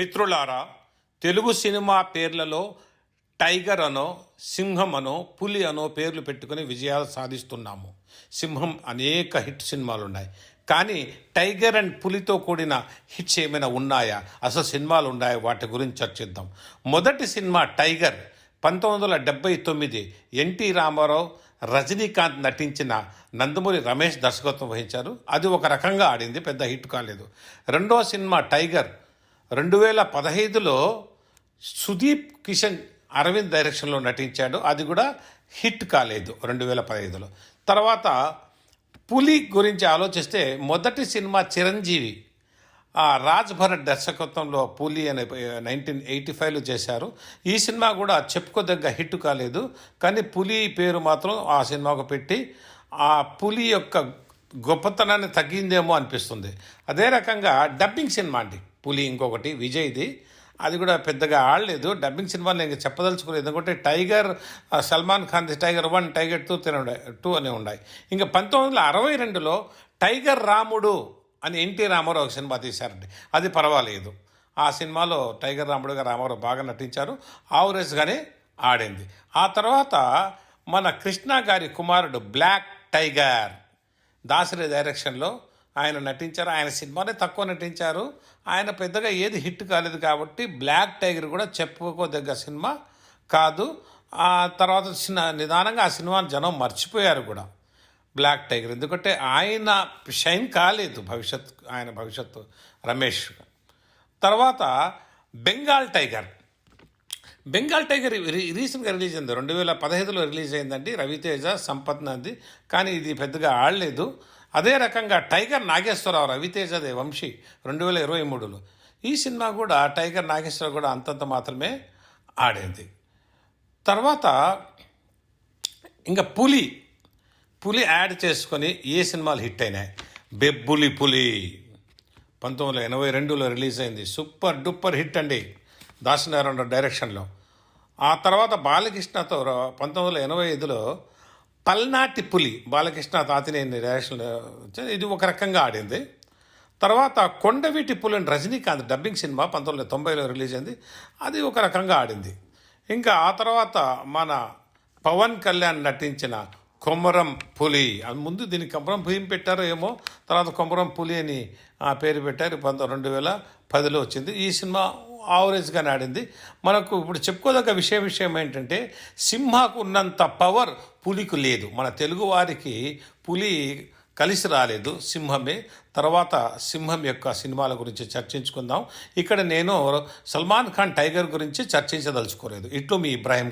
మిత్రులారా తెలుగు సినిమా పేర్లలో టైగర్ అనో సింహం అనో పులి అనో పేర్లు పెట్టుకుని విజయాలు సాధిస్తున్నాము. సింహం అనేక హిట్ సినిమాలు ఉన్నాయి కానీ టైగర్ అండ్ పులితో కూడిన హిట్స్ ఏమైనా ఉన్నాయా? అసలు సినిమాలు ఉన్నాయా? వాటి గురించి చర్చిద్దాం. మొదటి సినిమా టైగర్. పంతొమ్మిది వందల డెబ్బై తొమ్మిది ఎన్టీ రామారావు రజనీకాంత్ నటించిన నందమూరి రమేష్ దర్శకత్వం వహించారు. అది ఒక రకంగా ఆడింది పెద్ద హిట్ కాలేదు. రెండో సినిమా టైగర్. రెండు వేల పదహైదులో సుదీప్ కిషన్ అరవింద్ డైరెక్షన్లో నటించాడు. అది కూడా హిట్ కాలేదు రెండు వేల పదహైదులో. తర్వాత పులి గురించి ఆలోచిస్తే మొదటి సినిమా చిరంజీవి ఆ రాజ్ భరత్ దర్శకత్వంలో పులి అనే నైన్టీన్ ఎయిటీ ఫైవ్లో చేశారు. ఈ సినిమా కూడా చెప్పుకోదగ్గ హిట్ కాలేదు. కానీ పులి పేరు మాత్రం ఆ సినిమాకు పెట్టి ఆ పులి యొక్క గొప్పతనాన్ని తగ్గిందేమో అనిపిస్తుంది. అదే రకంగా డబ్బింగ్ సినిమా అండి. పులి ఇంకొకటి విజయ్ది అది కూడా పెద్దగా ఆడలేదు. డబ్బింగ్ సినిమాలు నేను చెప్పదలుచుకోలేదు. ఎందుకంటే టైగర్ సల్మాన్ ఖాన్ది టైగర్ వన్ టైగర్ టూ తిన టూ అనే ఉన్నాయి ఇంకా పంతొమ్మిది వందల అరవై రెండులో టైగర్ రాముడు అని ఎన్టీ రామారావు ఒక సినిమా తీశారండి. అది పర్వాలేదు. ఆ సినిమాలో టైగర్ రాముడుగా రామారావు బాగా నటించారు. ఆవరేజ్గానే ఆడింది. ఆ తర్వాత మన కృష్ణ గారి కుమారుడు బ్లాక్ టైగర్ దాసరి డైరెక్షన్లో ఆయన నటించారు ఆయన సినిమానే తక్కువ నటించారు. ఆయన పెద్దగా ఏది హిట్ కాలేదు కాబట్టి బ్లాక్ టైగర్ కూడా చెప్పుకోదగ్గ సినిమా కాదు. ఆ తర్వాత చిన్న నిదానంగా ఆ సినిమాని జనం మర్చిపోయారు కూడా బ్లాక్ టైగర్. ఎందుకంటే ఆయన షైన్ కాలేదు భవిష్యత్ ఆయన భవిష్యత్తు రమేష్. తర్వాత Bengal Tiger. Bengal Tiger re- రీసెంట్గా రిలీజ్ అయింది. రెండు వేల పదహైదులో రిలీజ్ అయిందండి రవితేజ సంపత్ నంది. కానీ ఇది పెద్దగా ఆడలేదు. అదే రకంగా టైగర్ నాగేశ్వరరావు రవితేజదే వంశీ రెండు వేల ఇరవై మూడులో. ఈ సినిమా కూడా టైగర్ నాగేశ్వరరావు కూడా అంతంత మాత్రమే ఆడింది. తర్వాత ఇంకా పులి పులి యాడ్ చేసుకొని ఏ సినిమాలు హిట్ అయినాయి? బెబ్బులి పులి. పంతొమ్మిది వందల ఎనభై రెండులో రిలీజ్ అయింది. సూపర్ డూపర్ హిట్ అండి దాసనారాయణ డైరెక్షన్లో. ఆ తర్వాత బాలకృష్ణతో పంతొమ్మిది వందల ఎనభై ఐదులో పల్నాటి పులి బాలకృష్ణ తాతినేని రేషన్ ఇది ఒక రకంగా ఆడింది. తర్వాత కొండవీటి పులి అండ్ రజనీకాంత్ డబ్బింగ్ సినిమా పంతొమ్మిది వందల తొంభైలో రిలీజ్ అయింది. అది ఒక రకంగా ఆడింది. ఇంకా ఆ తర్వాత మన పవన్ కళ్యాణ్ నటించిన కొమరం పులి అది ముందు దీనికి కొమరం పులి పెట్టారో ఏమో తర్వాత కొమరం పులి అని ఆ పేరు పెట్టారు. పంతొమ్మిది రెండు వేల పదిలో వచ్చింది. ఈ సినిమా ఆవరేజ్గానే ఆడింది మనకు ఇప్పుడు చెప్పుకోదగ్గ విషయం విషయం ఏంటంటే సింహకు ఉన్నంత పవర్ పులికి లేదు. మన తెలుగు వారికి పులి కలిసి రాలేదు సింహమే. తర్వాత సింహం యొక్క సినిమాల గురించి చర్చించుకుందాం. ఇక్కడ నేను సల్మాన్ ఖాన్ టైగర్ గురించి చర్చించదలుచుకోలేదు. ఇట్లు మీ ఇబ్రాహీం